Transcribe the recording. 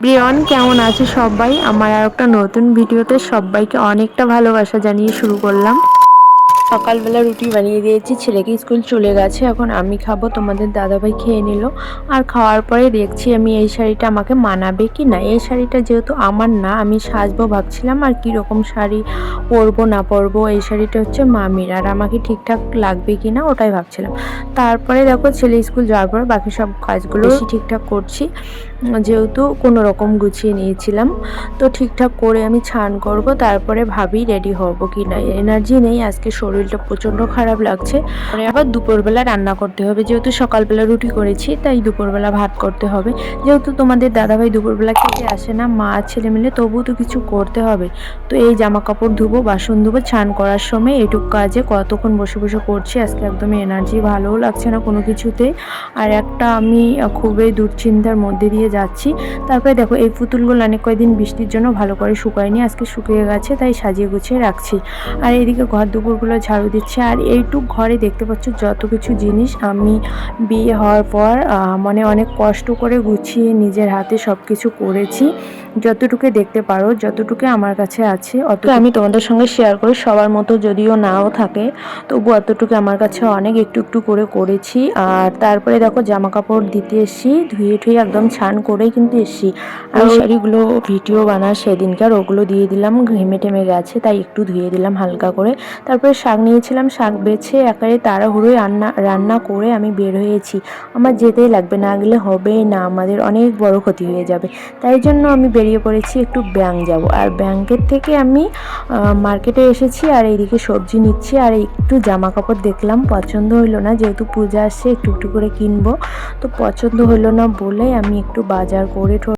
Brian কেমন আছে সবাই? আমার আর একটা নতুন ভিডিওতে সবাইকে অনেকটা ভালোবাসা জানিয়ে শুরু করলাম। সকালবেলা রুটি বানিয়ে দিয়েছি ছেলেকে স্কুল চলে গেছে এখন আমি খাব তোমাদের দাদাভাই খেয়ে নিল। আর খাওয়ার পরে দেখছি আমি এই শাড়িটা আমাকে মানাবে কি না। এই শাড়িটা যেহেতু আমার না আমি সাজবো ভাবছিলাম আর কি রকম শাড়ি পরবো না পরবো এই শাড়িটা হচ্ছে মামির আর আমাকে ঠিকঠাক লাগবে কি না ওটাই ভাবছিলাম। তারপরে দেখো ছেলে স্কুল যাওয়ার পর বাকি সব কাজগুলো ঠিকঠাক করছি। যেহেতু কোনো রকম গুছিয়ে নিয়েছিলাম, তো ঠিকঠাক করে আমি ছান করব, তারপরে ভাবি রেডি হব কি না। এনার্জি নেই, আজকে শরীরটা প্রচণ্ড খারাপ লাগছে। পরে আবার দুপুরবেলা রান্না করতে হবে, যেহেতু সকালবেলা রুটি করেছি, তাই দুপুরবেলা ভাত করতে হবে। যেহেতু তোমাদের দাদাভাই দুপুরবেলা খেতে আসে না, মা, ছেলে মিলে, তবুও তো কিছু করতে হবে। তো এই জামা কাপড় ধুবো, বাসন ধুবো, ছান করার সময় এটুক কাজে কতক্ষণ বসে বসে করছি, আজকে একদমই এনার্জি ভালোও লাগছে না কোনো কিছুতে। আর একটা আমি খুবই দুশ্চিন্তার মধ্যে দিয়ে যাচ্ছি। তারপরে দেখো, এই পুতুলগুলো অনেক কয়েকদিন বৃষ্টির জন্য ভালো করে শুকায়নি, আজকে শুকিয়ে গেছে, তাই সাজিয়ে গুছিয়ে রাখছি। আর এইদিকে ঘর দুপুরগুলো ঝাড়ু দিচ্ছে। আর এইটুক ঘরে দেখতে পাচ্ছ যত কিছু জিনিস আমি বিয়ে হওয়ার পর মানে অনেক কষ্ট করে গুছিয়ে নিজের হাতে সব কিছু করেছি। যতটুকু দেখতে পারো, যতটুকু আমার কাছে আছে, অত আমি তোমাদের সঙ্গে শেয়ার করি, সবার মতো যদিও নাও থাকে, তবু অতটুকু আমার কাছে অনেক একটু একটু করে করেছি। আর তারপরে দেখো জামা কাপড় দিতে এসছি, ধুয়ে ঠুয়ে একদম ছান করেই কিন্তু এসছি। আর শাড়িগুলো ভিডিও বানার সেদিনকার ওগুলো দিয়ে দিলাম ঘেমে টেমে গেছে তাই একটু ধুয়ে দিলাম হালকা করে। তারপরে শাক নিয়েছিলাম শাক বেছে একেবারে তাড়াহুড়োই রান্না রান্না করে আমি বের হয়েছি। আমার যেতেই লাগবে না গেলে হবেই না আমাদের অনেক বড় ক্ষতি হয়ে যাবে। তাই জন্য আমি বেরিয়ে পড়েছি একটু ব্যাংক যাব। আর ব্যাংকের থেকে আমি মার্কেটে এসেছি আর এইদিকে সবজি নিচ্ছি আর একটু জামা কাপড় দেখলাম পছন্দ হইল না যেহেতু পূজা আসছে একটু একটু করে কিনবো। তো পছন্দ হলো না বলে আমি একটু বাজার করে ঠো-